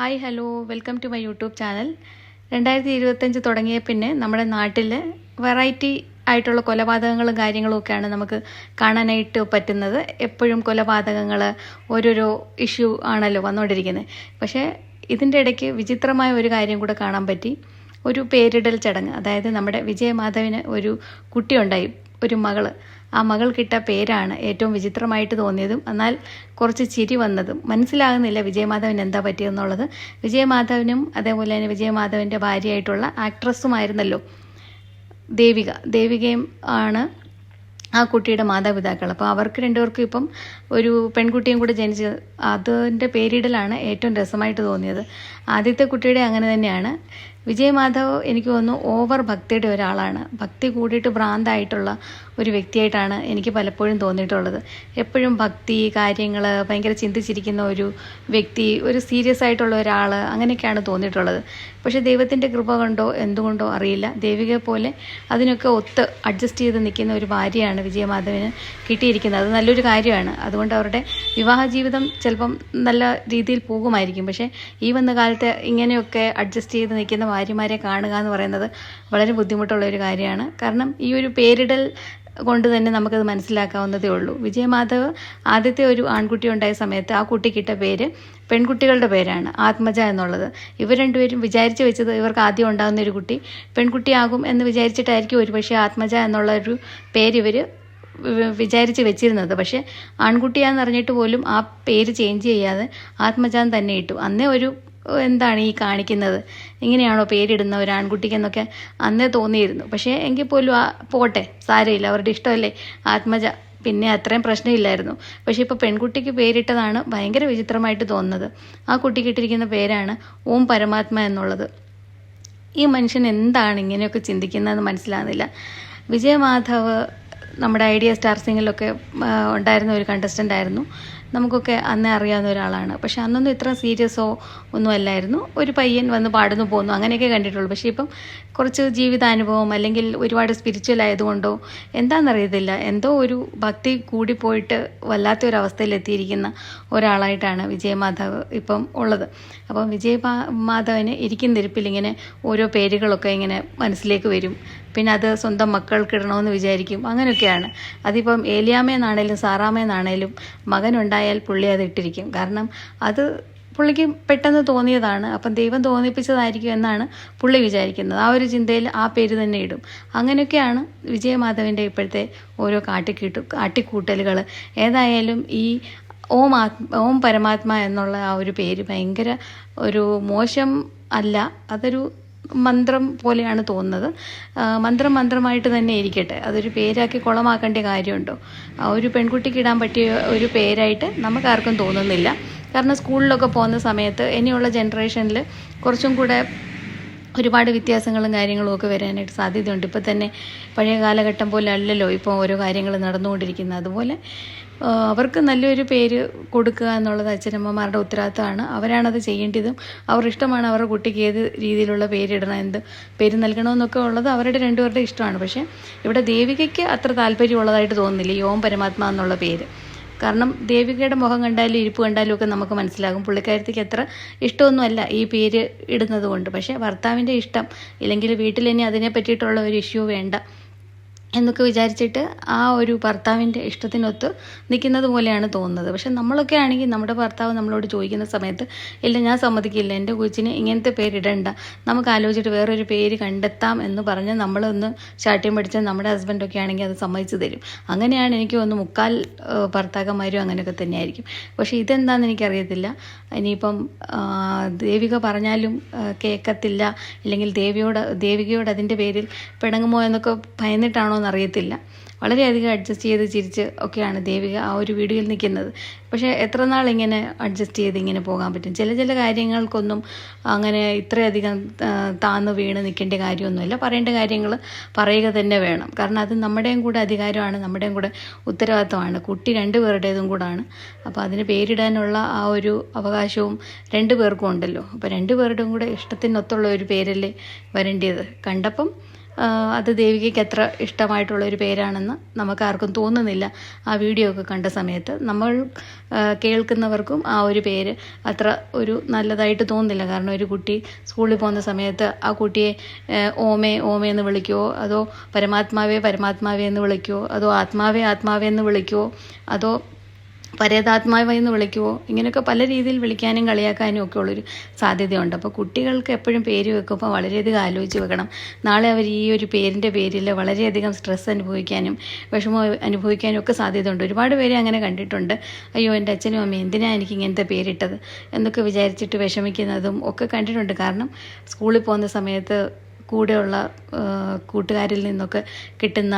Hi hello welcome to my YouTube channel രണ്ടായിരത്തി ഇരുപത്തഞ്ച് തുടങ്ങിയ പിന്നെ നമ്മുടെ നാട്ടിൽ വെറൈറ്റി ആയിട്ടുള്ള കൊലപാതകങ്ങളും കാര്യങ്ങളും ഒക്കെയാണ് നമുക്ക് കാണാനായിട്ട് പറ്റുന്നത്. എപ്പോഴും കൊലപാതകങ്ങൾ ഓരോരോ ഇഷ്യൂ ആണല്ലോ വന്നുകൊണ്ടിരിക്കുന്നത് പക്ഷേ ഇതിന്റെ ഇടയ്ക്ക് വിചിത്രമായ ഒരു കാര്യം കൂടെ കാണാൻ പറ്റി. ഒരു പേരിടൽ ചടങ്ങ്. അതായത് നമ്മുടെ വിജയമാധവിന് ഒരു കുട്ടിയുണ്ടായി. ഒരു മകൾ ആ മകൾ മകൾക്കിട്ട പേരാണ് ഏറ്റവും വിചിത്രമായിട്ട് തോന്നിയതും എന്നാൽ കുറച്ച് ചിരി വന്നതും. മനസ്സിലാകുന്നില്ല വിജയമാധവൻ എന്താ പറ്റിയെന്നുള്ളത്. വിജയമാധവനും അതേപോലെ തന്നെ വിജയമാധവന്റെ ഭാര്യയായിട്ടുള്ള ആക്ട്രസ്സുമായിരുന്നല്ലോ ദേവിക. ദേവികയും ആണ് ആ കുട്ടിയുടെ മാതാപിതാക്കൾ. അപ്പോൾ അവർക്ക് രണ്ടുപേർക്കും ഇപ്പം ഒരു പെൺകുട്ടിയും കൂടെ ജനിച്ച് അതിന്റെ പേരിടലാണ് ഏറ്റവും രസമായിട്ട് തോന്നിയത്. ആദ്യത്തെ കുട്ടിയുടെ അങ്ങനെ തന്നെയാണ്. വിജയമാധവ് എനിക്ക് തോന്നുന്നു ഓവർ ഭക്തിയുടെ ഒരാളാണ്. ഭക്തി കൂടിയിട്ട് ഭ്രാന്തായിട്ടുള്ള ഒരു വ്യക്തിയായിട്ടാണ് എനിക്ക് പലപ്പോഴും തോന്നിയിട്ടുള്ളത്. എപ്പോഴും ഭക്തി കാര്യങ്ങൾ ഭയങ്കര ചിന്തിച്ചിരിക്കുന്ന ഒരു വ്യക്തി ഒരു സീരിയസ് ആയിട്ടുള്ള ഒരാൾ അങ്ങനെയൊക്കെയാണ് തോന്നിയിട്ടുള്ളത്. പക്ഷേ ദൈവത്തിന്റെ കൃപ കൊണ്ടോ എന്തുകൊണ്ടോ അറിയില്ല. ദേവികയെ പോലെ അതിനൊക്കെ ഒത്ത് അഡ്ജസ്റ്റ് ചെയ്ത് നിൽക്കുന്ന ഒരു ഭാര്യയാണ് വിജയമാധവന് കിട്ടിയിരിക്കുന്നത്. അത് നല്ലൊരു കാര്യമാണ്. അതുകൊണ്ട് അവരുടെ വിവാഹ ജീവിതം ചിലപ്പം നല്ല രീതിയിൽ പോകുമായിരിക്കും. പക്ഷേ ഈ വന്ന കാലത്ത് ഇങ്ങനെയൊക്കെ അഡ്ജസ്റ്റ് ചെയ്ത് നിൽക്കുന്ന ഭാര്യമാരെ കാണുക എന്ന് പറയുന്നത് വളരെ ബുദ്ധിമുട്ടുള്ള ഒരു കാര്യമാണ്. കാരണം ഈ ഒരു പേരിടൽ കൊണ്ട് തന്നെ നമുക്കത് മനസ്സിലാക്കാവുന്നതേ ഉള്ളൂ. വിജയമാധവ് ആദ്യത്തെ ഒരു ആൺകുട്ടി ഉണ്ടായ സമയത്ത് ആ കുട്ടിക്കിട്ട പേര് പെൺകുട്ടികളുടെ പേരാണ് ആത്മജ എന്നുള്ളത്. ഇവർ രണ്ടുപേരും വിചാരിച്ചു വെച്ചത് ഇവർക്ക് ആദ്യം ഉണ്ടാകുന്ന ഒരു കുട്ടി പെൺകുട്ടിയാകും എന്ന് വിചാരിച്ചിട്ടായിരിക്കും ഒരുപക്ഷെ ആത്മജ എന്നുള്ള ഒരു പേര് ഇവർ വിചാരിച്ച് വെച്ചിരുന്നത്. പക്ഷേ ആൺകുട്ടിയാന്ന് അറിഞ്ഞിട്ട് പോലും ആ പേര് ചേഞ്ച് ചെയ്യാതെ ആത്മജാൻ തന്നെ ഇട്ടു. അന്നേ ഒരു എന്താണ് ഈ കാണിക്കുന്നത്? എങ്ങനെയാണോ പേരിടുന്ന ഒരു ആൺകുട്ടിക്കെന്നൊക്കെ അന്നേ തോന്നിയിരുന്നു. പക്ഷേ എങ്കിൽ പോലും ആ പോട്ടെ സാരമില്ല അവരുടെ ഇഷ്ടമല്ലേ? ആത്മജ പിന്നെ അത്രയും പ്രശ്നമില്ലായിരുന്നു. പക്ഷേ ഇപ്പോൾ പെൺകുട്ടിക്ക് പേരിട്ടതാണ് ഭയങ്കര വിചിത്രമായിട്ട് തോന്നുന്നത്. ആ കുട്ടിക്ക് ഇട്ടിരിക്കുന്ന പേരാണ് ഓം പരമാത്മ എന്നുള്ളത്. ഈ മനുഷ്യൻ എന്താണ് ഇങ്ങനെയൊക്കെ ചിന്തിക്കുന്നതെന്ന് മനസ്സിലാകുന്നില്ല. വിജയമാധവ് നമ്മുടെ ഐഡിയ സ്റ്റാർ സിംഗിലൊക്കെ ഉണ്ടായിരുന്ന ഒരു കണ്ടസ്റ്റന്റ് ആയിരുന്നു. നമുക്കൊക്കെ അന്ന് അറിയാവുന്ന ഒരാളാണ്. പക്ഷെ അന്നൊന്നും ഇത്ര സീരിയസോ ഒന്നും അല്ലായിരുന്നു. ഒരു പയ്യൻ വന്ന് പാടുന്നു പോകുന്നു അങ്ങനെയൊക്കെ കണ്ടിട്ടുള്ളൂ. പക്ഷേ ഇപ്പം കുറച്ച് ജീവിതാനുഭവം അല്ലെങ്കിൽ ഒരുപാട് സ്പിരിച്വൽ ആയതുകൊണ്ടോ എന്താണെന്നറിയത്തില്ല എന്തോ ഒരു ഭക്തി കൂടിപ്പോയിട്ട് വല്ലാത്ത ഒരു അവസ്ഥയിൽ എത്തിയിരിക്കുന്ന ഒരാളായിട്ടാണ് വിജയമാധവ് ഇപ്പം ഉള്ളത്. അപ്പം വിജയ മാധവന് ഇരിക്കുന്നിരിപ്പിൽ ഇങ്ങനെ ഓരോ പേരുകളൊക്കെ ഇങ്ങനെ മനസ്സിലേക്ക് വരും. പിന്നെ അത് സ്വന്തം മക്കൾക്ക് ഇടണമെന്ന് വിചാരിക്കും. അങ്ങനെയൊക്കെയാണ്. അതിപ്പം ഏലിയാമയെന്നാണേലും സാറാമയെന്നാണേലും മകനുണ്ടായാൽ പുള്ളി അത് ഇട്ടിരിക്കും. കാരണം അത് പുള്ളിക്ക് പെട്ടെന്ന് തോന്നിയതാണ്. അപ്പം ദൈവം തോന്നിപ്പിച്ചതായിരിക്കും എന്നാണ് പുള്ളി വിചാരിക്കുന്നത്. ആ ഒരു ചിന്തയിൽ ആ പേര് തന്നെ ഇടും. അങ്ങനെയൊക്കെയാണ് വിജയമാധവന്റെ ഇപ്പോഴത്തെ ഓരോ കാട്ടിക്കൂട്ട് കാട്ടിക്കൂട്ടലുകൾ. ഏതായാലും ഈ ഓം ആത്മ ഓം പരമാത്മ എന്നുള്ള ആ ഒരു പേര് ഭയങ്കര ഒരു മോശം അല്ല. അതൊരു മന്ത്രം പോലെയാണ് തോന്നുന്നത്. മന്ത്രം മന്ത്രമായിട്ട് തന്നെ ഇരിക്കട്ടെ. അതൊരു പേരാക്കി കുളമാക്കേണ്ട കാര്യമുണ്ടോ? ഒരു പെൺകുട്ടിക്ക് ഇടാൻ പറ്റിയ ഒരു പേരായിട്ട് നമുക്കാർക്കും തോന്നുന്നില്ല. കാരണം സ്കൂളിലൊക്കെ പോകുന്ന സമയത്ത് ഇനിയുള്ള ജനറേഷനിൽ കുറച്ചും കൂടെ ഒരുപാട് വ്യത്യാസങ്ങളും കാര്യങ്ങളും ഒക്കെ വരാനായിട്ട് സാധ്യതയുണ്ട്. ഇപ്പോൾ തന്നെ പഴയ കാലഘട്ടം പോലെ അല്ലല്ലോ ഇപ്പോൾ ഓരോ കാര്യങ്ങൾ നടന്നുകൊണ്ടിരിക്കുന്നത്. അതുപോലെ അവർക്ക് നല്ലൊരു പേര് കൊടുക്കുക എന്നുള്ളത് അച്ഛനമ്മമാരുടെ ഉത്തരവാദിത്തമാണ്. അവരാണത് ചെയ്യേണ്ടതും അവർ ഇഷ്ടമാണ് അവരുടെ കുട്ടിക്ക് ഏത് രീതിയിലുള്ള പേരിടണം എന്ത് പേര് നൽകണമെന്നൊക്കെ ഉള്ളത് അവരുടെ രണ്ടുപേരുടെ ഇഷ്ടമാണ്. പക്ഷേ ഇവിടെ ദേവികയ്ക്ക് അത്ര താല്പര്യമുള്ളതായിട്ട് തോന്നുന്നില്ല ഈ ഓം പരമാത്മ എന്നുള്ള പേര്. കാരണം ദേവികയുടെ മുഖം കണ്ടാലും ഇരിപ്പ് കണ്ടാലും ഒക്കെ നമുക്ക് മനസ്സിലാകും. പുള്ളിക്കാരത്തേക്ക് എത്ര ഇഷ്ടമൊന്നുമല്ല ഈ പേര് ഇടുന്നത് കൊണ്ട്. പക്ഷേ ഭർത്താവിന്റെ ഇഷ്ടം ഇല്ലെങ്കിൽ വീട്ടിൽ ഇനി അതിനെ പറ്റിയിട്ടുള്ള ഒരു ഇഷ്യൂ വേണ്ട. എന്നൊക്കെ വിചാരിച്ചിട്ട് ആ ഒരു ഭർത്താവിന്റെ ഇഷ്ടത്തിനൊത്ത് നിൽക്കുന്നത് പോലെയാണ് തോന്നുന്നത്. പക്ഷെ നമ്മളൊക്കെ ആണെങ്കിൽ നമ്മുടെ ഭർത്താവ് നമ്മളോട് ചോദിക്കുന്ന സമയത്ത് ഇല്ല ഞാൻ സമ്മതിക്കില്ല എന്റെ കൊച്ചിന് ഇങ്ങനത്തെ പേരിടണ്ട. നമുക്ക് ആലോചിച്ചിട്ട് വേറൊരു പേര് കണ്ടെത്താം എന്ന് പറഞ്ഞ് നമ്മളൊന്ന് ശാഠ്യം പഠിച്ച നമ്മുടെ ഹസ്ബൻഡൊക്കെ ആണെങ്കിൽ അത് സമ്മതിച്ചു തരും. അങ്ങനെയാണ് എനിക്ക് ഒന്ന് മുക്കാൽ ഭർത്താക്കന്മാരും അങ്ങനെയൊക്കെ തന്നെയായിരിക്കും. പക്ഷേ ഇതെന്താണെന്ന് എനിക്കറിയത്തില്ല. ഇനിയിപ്പം ദേവിക പറഞ്ഞാലും കേൾക്കത്തില്ല ഇല്ലെങ്കിൽ ദേവിയോട് ദേവികയോട് അതിന്റെ പേരിൽ പിണങ്ങുമോ എന്നൊക്കെ ഭയന്നിട്ടാണോ എന്നറിയത്തില്ല വളരെയധികം അഡ്ജസ്റ്റ് ചെയ്ത് ചിരിച്ച് ഒക്കെയാണ് ദേവിക ആ ഒരു വീഡിയോയിൽ നിൽക്കുന്നത്. പക്ഷേ എത്ര നാൾ ഇങ്ങനെ അഡ്ജസ്റ്റ് ചെയ്ത് ഇങ്ങനെ പോകാൻ പറ്റും? ചില ചില കാര്യങ്ങൾക്കൊന്നും അങ്ങനെ ഇത്രയധികം താന്ന് വീണ് നിൽക്കേണ്ട കാര്യമൊന്നുമില്ല. പറയേണ്ട കാര്യങ്ങൾ പറയുക തന്നെ വേണം. കാരണം അത് നമ്മുടെയും കൂടെ അധികാരമാണ് നമ്മുടെയും കൂടെ ഉത്തരവാദിത്തമാണ് കുട്ടി രണ്ടു പേരുടേതും കൂടാണ്. അപ്പോൾ അതിന് പേരിടാനുള്ള ആ ഒരു അവകാശവും രണ്ടു പേർക്കും ഉണ്ടല്ലോ. അപ്പോൾ രണ്ടു പേരുടെയും കൂടെ ഇഷ്ടത്തിനൊത്തുള്ള ഒരു പേരല്ലേ വരേണ്ടത്? കണ്ടപ്പം അത് ദേവികയ്ക്ക് എത്ര ഇഷ്ടമായിട്ടുള്ളൊരു പേരാണെന്ന് നമുക്ക് ആർക്കും തോന്നുന്നില്ല. ആ വീഡിയോ ഒക്കെ കണ്ട സമയത്ത് നമ്മൾ കേൾക്കുന്നവർക്കും ആ ഒരു പേര് അത്ര ഒരു നല്ലതായിട്ട് തോന്നുന്നില്ല. കാരണം ഒരു കുട്ടി സ്കൂളിൽ പോകുന്ന സമയത്ത് ആ കുട്ടിയെ ഓമേ ഓമേ എന്ന് വിളിക്കുമോ അതോ പരമാത്മാവേ പരമാത്മാവേ എന്ന് വിളിക്കുമോ അതോ ആത്മാവേ ആത്മാവേ എന്ന് വിളിക്കുമോ അതോ പരേതാത്മാവ് എന്ന് വിളിക്കുവോ? ഇങ്ങനെയൊക്കെ പല രീതിയിൽ വിളിക്കാനും കളിയാക്കാനും ഒക്കെ ഉള്ളൊരു സാധ്യതയുണ്ട്. അപ്പോൾ കുട്ടികൾക്ക് എപ്പോഴും പേര് വെക്കുമ്പോൾ വളരെയധികം ആലോചിച്ച് വെക്കണം. നാളെ അവർ ഈ ഒരു പേരിന്റെ പേരിൽ വളരെയധികം സ്ട്രെസ് അനുഭവിക്കാനും വിഷമം അനുഭവിക്കാനും ഒക്കെ സാധ്യതയുണ്ട്. ഒരുപാട് പേരെ അങ്ങനെ കണ്ടിട്ടുണ്ട്. അയ്യോ എന്റെ അച്ഛനും അമ്മയും എന്തിനാണ് എനിക്ക് ഇങ്ങനത്തെ പേരിട്ടത്? എന്നൊക്കെ വിചാരിച്ചിട്ട് വിഷമിക്കുന്നതും ഒക്കെ കണ്ടിട്ടുണ്ട്. കാരണം സ്കൂളിൽ പോകുന്ന സമയത്ത് കൂടെയുള്ള കൂട്ടുകാരിൽ നിന്നൊക്കെ കിട്ടുന്ന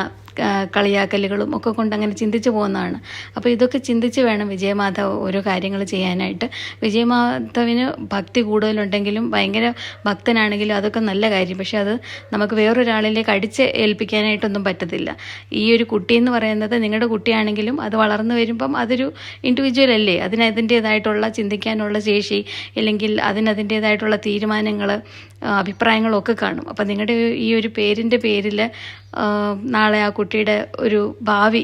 കളിയാക്കലുകളും ഒക്കെ കൊണ്ട് അങ്ങനെ ചിന്തിച്ചു പോകുന്നതാണ്. അപ്പോൾ ഇതൊക്കെ ചിന്തിച്ച് വേണം വിജയമാധവ് ഓരോ കാര്യങ്ങൾ ചെയ്യാനായിട്ട്. വിജയമാധവിന് ഭക്തി കൂടുതലുണ്ടെങ്കിലും ഭയങ്കര ഭക്തനാണെങ്കിലും അതൊക്കെ നല്ല കാര്യം. പക്ഷെ അത് നമുക്ക് വേറൊരാളിലേക്ക് അടിച്ച് ഏൽപ്പിക്കാനായിട്ടൊന്നും പറ്റത്തില്ല. ഈ ഒരു കുട്ടി എന്ന് പറയുന്നത് നിങ്ങളുടെ കുട്ടിയാണെങ്കിലും അത് വളർന്നു വരുമ്പം അതൊരു ഇൻഡിവിജ്വൽ അല്ലേ? അതിന് അതിന്റേതായിട്ടുള്ള ചിന്തിക്കാനുള്ള ശേഷി അല്ലെങ്കിൽ അതിനതിന്റെതായിട്ടുള്ള തീരുമാനങ്ങൾ അഭിപ്രായങ്ങളൊക്കെ കാണും. അപ്പം നിങ്ങളുടെ ഈ ഒരു പേരിന്റെ പേരിൽ നാളെ ആ കുട്ടിയുടെ ഒരു ഭാവി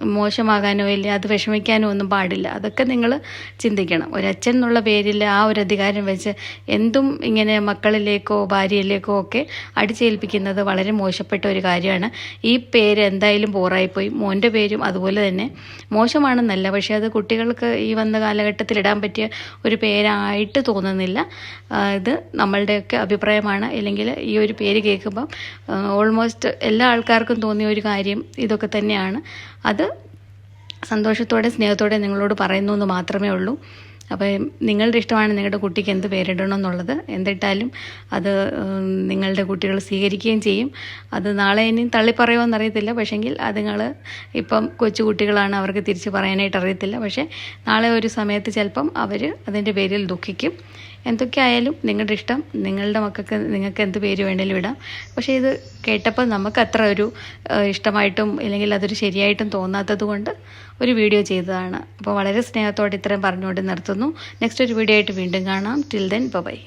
മോശമാകാനോ ഇല്ല അത് വിഷമിക്കാനോ ഒന്നും പാടില്ല. അതൊക്കെ നിങ്ങൾ ചിന്തിക്കണം. ഒരച്ഛൻ എന്നുള്ള പേരിൽ ആ ഒരു അധികാരം വെച്ച് എന്തും ഇങ്ങനെ മക്കളിലേക്കോ ഭാര്യയിലേക്കോ ഒക്കെ അടിച്ചേൽപ്പിക്കുന്നത് വളരെ മോശപ്പെട്ട ഒരു കാര്യമാണ്. ഈ പേര് എന്തായാലും പോറായിപ്പോയി. മോന്റെ പേരും അതുപോലെ തന്നെ മോശമാണെന്നല്ല പക്ഷേ അത് കുട്ടികൾക്ക് ഈ വന്ന കാലഘട്ടത്തിൽ ഇടാൻ പറ്റിയ ഒരു പേരായിട്ട് തോന്നുന്നില്ല. ഇത് നമ്മളുടെയൊക്കെ അഭിപ്രായമാണ്. അല്ലെങ്കിൽ ഈ ഒരു പേര് കേൾക്കുമ്പം ഓൾമോസ്റ്റ് എല്ലാ ആൾക്കാർക്കും തോന്നിയ ഒരു കാര്യം ഇതൊക്കെ തന്നെയാണ്. അത് സന്തോഷത്തോടെ സ്നേഹത്തോടെ നിങ്ങളോട് പറയുന്നു എന്ന് മാത്രമേ ഉള്ളൂ. അപ്പം നിങ്ങളുടെ ഇഷ്ടമാണ് നിങ്ങളുടെ കുട്ടിക്ക് എന്ത് പേരിടണം എന്നുള്ളത്. എന്തിട്ടാലും അത് നിങ്ങളുടെ കുട്ടികൾ സ്വീകരിക്കുകയും ചെയ്യും. അത് നാളെ ഇനി തള്ളിപ്പറയുമെന്നറിയത്തില്ല പക്ഷെങ്കിൽ നിങ്ങൾ ഇപ്പം കൊച്ചു കുട്ടികളാണ് അവർക്ക് തിരിച്ച് പറയാനായിട്ട് അറിയത്തില്ല. പക്ഷേ നാളെ ഒരു സമയത്ത് ചിലപ്പം അവർ അതിന്റെ പേരിൽ ദുഃഖിക്കും. എന്തൊക്കെ ആയാലും നിങ്ങളുടെ ഇഷ്ടം നിങ്ങളുടെ മക്കൾക്ക് നിങ്ങൾക്ക് എന്ത് പേര് വേണേലും ഇടാം. പക്ഷേ ഇത് കേട്ടപ്പോൾ നമുക്ക് അത്ര ഒരു ഇഷ്ടമായിട്ടും അല്ലെങ്കിൽ അതൊരു ശരിയായിട്ടും തോന്നാത്തത് കൊണ്ട് ഒരു വീഡിയോ ചെയ്തതാണ്. അപ്പോൾ വളരെ സ്നേഹത്തോടെ ഇത്രയും പറഞ്ഞുകൊണ്ട് നിർത്തുന്നു. നെക്സ്റ്റ് ഒരു വീഡിയോ ആയിട്ട് വീണ്ടും കാണാം. Till then bye